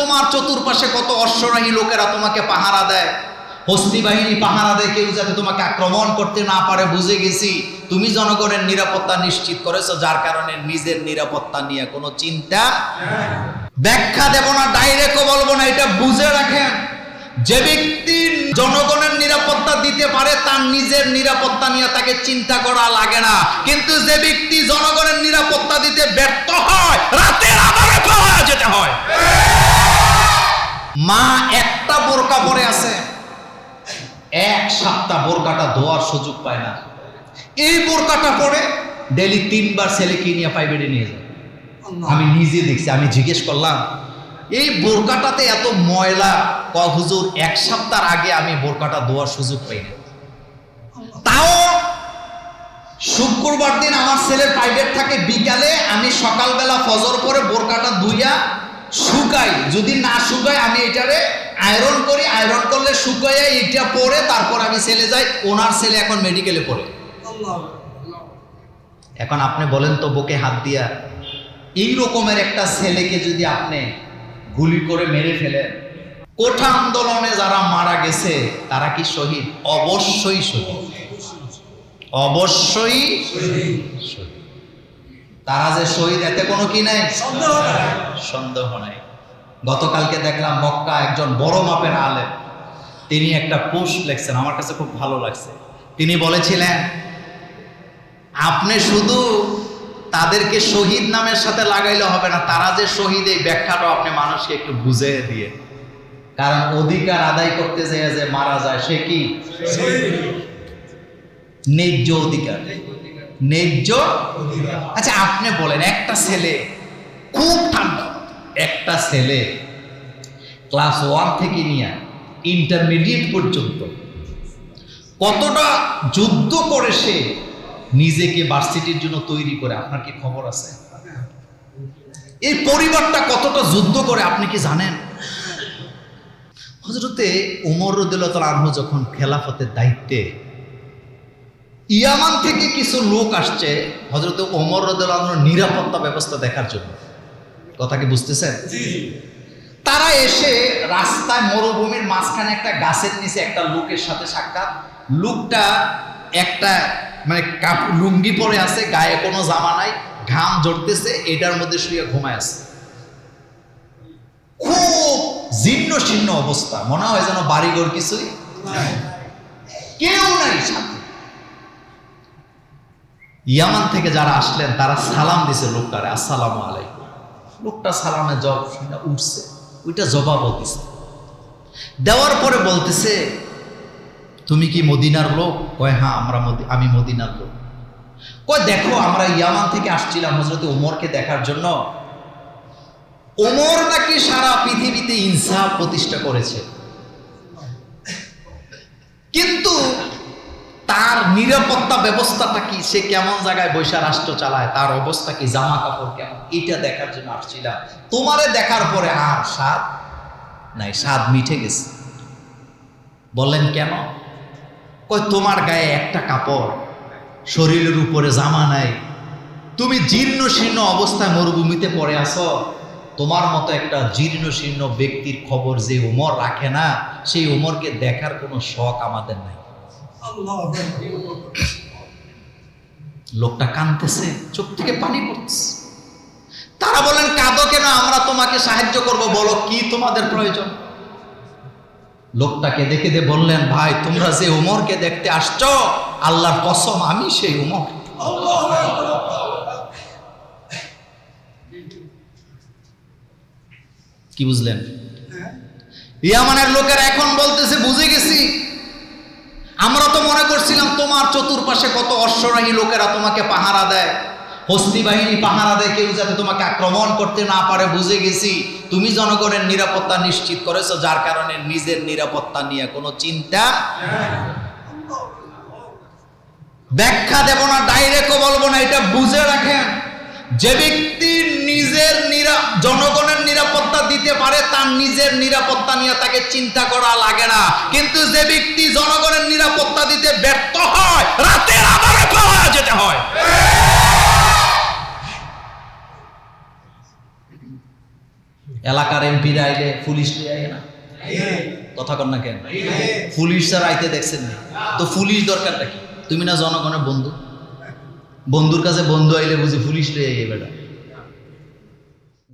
তোমার চতুর্পাশে কত অশ্বরাহী লোকেরা তোমাকে পাহারা দেয়। হস্তি বাহিনী পাহারা দেয়, কেউ যাতে তোমাকে আক্রমণ করতে না পারে, বুঝে গেছি। তুমি জনগণের নিরাপত্তা নিশ্চিত করেছ, যার কারণে নিজের নিরাপত্তা নিয়ে কোনো চিন্তা ব্যাখ্যা দেব না, ডাইরেক্টও বলব না, এটা বুঝে রাখেন। যে ব্যক্তি জনগণের নিরাপত্তা দিতে পারে, তার নিজের নিরাপত্তা নিয়ে তাকে চিন্তা করা লাগে না। কিন্তু যে ব্যক্তি জনগণের নিরাপত্তা দিতে ব্যর্থ হয়, রাতের মা একটা বোরকা পরে আছে। এক সপ্তাহ বোরকাটা ধোয়ার সুযোগ পায় না। এই বোরকাটা পরে ডেলি তিনবার ছেলেকে নিয়ে প্রাইভেটে নিয়ে যায়। আমি নিজে দেখছি আমি জিজ্ঞেস করলাম এই বোরকাটাতে এত ময়লা? ক হুজুর এক সপ্তাহ আগে আমি বোরকাটা ধোয়ার সুযোগ পাই না তাও শুক্রবার দিন আমার ছেলের প্রাইভেট থাকে বিকালে আমি সকালবেলা ফজর করে বোরকাটা ধুইয়া শুকাই, যদি না শুকাই আমি এটারে আয়রন করি আয়রন করলে শুকাইয়া এটা পরে তারপর আমি ছেলে যাই, ওনার ছেলে এখন মেডিকেলে পড়ে। এখন আপনি বলেন তো বুকে হাত দিয়া, এই রকমের একটা ছেলেকে যদি আপনি গুলি করে মেরে ফেলেন, কোঠা আন্দোলনে যারা মারা গেছে, তারা কি শহীদ? অবশ্যই শহীদ। অবশ্যই তারা যে শহীদ, এতে কোনো কি নাই? সন্দেহ নাই। সন্দেহ নাই। গতকালকে দেখলাম মক্কা একজন বড় মাপের আলেম। তিনি একটা পোস্ট লেখছেন, আমার কাছে খুব ভালো লাগছে। তিনি বলেছিলেন, আপনি শুধু তাদেরকে শহীদ নামের সাথে লাগাইলে হবে না, তারা যে শহীদ, এই ব্যাখ্যাটা আপনি মানুষকে একটু বুঝিয়ে দিয়ে। কারণ অধিকার আদায় করতে যেয়ে যে মারা যায়, সে কি? ন্যায্য অধিকার। ন্যায্য আচ্ছা আপনি বলেন, একটা ছেলে খুব একটা ছেলে ক্লাস ওয়ান থেকে নিয়ে ইন্টারমিডিয়েট পর্যন্ত কতটা যুদ্ধ করে সে নিজেকে ভার্সিটির জন্য তৈরি করে? আপনার কি খবর আছে? এই পরিবারটা কতটা যুদ্ধ করে, আপনি কি জানেন? হজরতে উমর রদুল্লাহ আনহু যখন খেলাফতের দায়িত্বে ইয়ামান থেকে কিছু লোক আসছে হজরত ওমর রদুল্লাহ নিরাপত্তা ব্যবস্থা দেখার জন্য। কথা কি বুঝতেছেন? তারা এসে রাস্তায় মরুভূমির মাঝখানে একটা গাছের নিচে একটা লোকের সাথে সাক্ষাৎ। লোকটা একটা মানে লুঙ্গি পরে আছে গায়ে কোনো জামা নাই ঘাম ঝরতেছে এটার মধ্যে শুয়ে ঘুমায় আছে। খুব জীর্ণ শীর্ণ অবস্থা মনে হয় যেন বাড়িঘর কিছুই কেউ নাই সাথে। ইয়ামান থেকে যারা আসলেন তারা সালাম দিছে লোকটারে আসসালামু আলাইকুম। লোকটা সালামে জব শুনে উঠছে, ওইটা জবাবও দিছে। দেওয়ার পরে বলতেছে, তুমি কি মদিনার লোক? কয় হ্যাঁ আমরা আমি মদিনার লোক। কয়, দেখো, আমরা ইয়ামান থেকে আসছিলাম হজরত ওমরকে দেখার জন্য। ওমর নাকি সারা পৃথিবীতে ইনসাফ প্রতিষ্ঠা করেছে। কিন্তু তার নিরাপত্তা ব্যবস্থাটা কি? সে কেমন জায়গায় বৈশা রাষ্ট্র চালায়? তার অবস্থা কি? জামা কাপড় কেমন? এটা দেখার জন্য আসছিলাম তোমারে দেখার পরে আর স্বাদ নাই, স্বাদ মিঠে গেছে। বললেন, কেন? কই তোমার গায়ে একটা কাপড়, শরীরের উপরে জামা নাই। তুমি জীর্ণ শীর্ণ অবস্থায় মরুভূমিতে পড়ে আসো তোমার মতো একটা জীর্ণ শীর্ণ ব্যক্তির খবর যে উমর রাখে না, সেই উমরকে দেখার কোনো শখ আমাদের নাই। লোকটা কানতেছে চোখ থেকে পানি পড়তেছে। তারা বলেন কাঁদো কেন? আমরা তোমাকে সাহায্য করব বলো কি তোমাদের প্রয়োজন? লোকটাকে দেখে দে বললেন ভাই তোমরা যে উমরকে দেখতে আসছ আল্লাহর কসম আমি সেই উমর। কি বুঝলেন? ইয়ামানের লোকেরা এখন বলতেছে বুঝে গেছি। আমরা তো মনে করছিলাম তোমার চতুর্পাশে কত অশ্বরাহী লোকেরা তোমাকে পাহারা দেয়। হস্তি বাহিনী পাহারা দেয় কেউ যাতে তোমাকে আক্রমণ করতে না পারে, বুঝে গেছি। তুমি জনগণের নিরাপত্তা নিশ্চিত করেছ, যার কারণে নিজের নিরাপত্তা নিয়ে কোনো চিন্তা ব্যাখ্যা দেব না ডাইরেক্টও বলব না, এটা বুঝে রাখেন। যে ব্যক্তি নিজের জনগণের নিরাপত্তা দিতে পারে, তার নিজের নিরাপত্তা নিয়ে তাকে চিন্তা করা লাগে না। কিন্তু যে ব্যক্তি জনগণের নিরাপত্তা দিতে ব্যর্থ হয়, রাতের আধারে পাওয়া যেতে হয়। এলাকার এমপিরা আইলে পুলিশ লিয়ে আয় না? কথা কর না কেন? পুলিশ স্যার আইতে দেখছেন না, তো পুলিশ দরকারটা কি? তুমি না জনগণের বন্ধু? বন্ধুর কাছে বন্ধু আইলে বুঝি পুলিশ লিয়ে আইয়ে বেটা।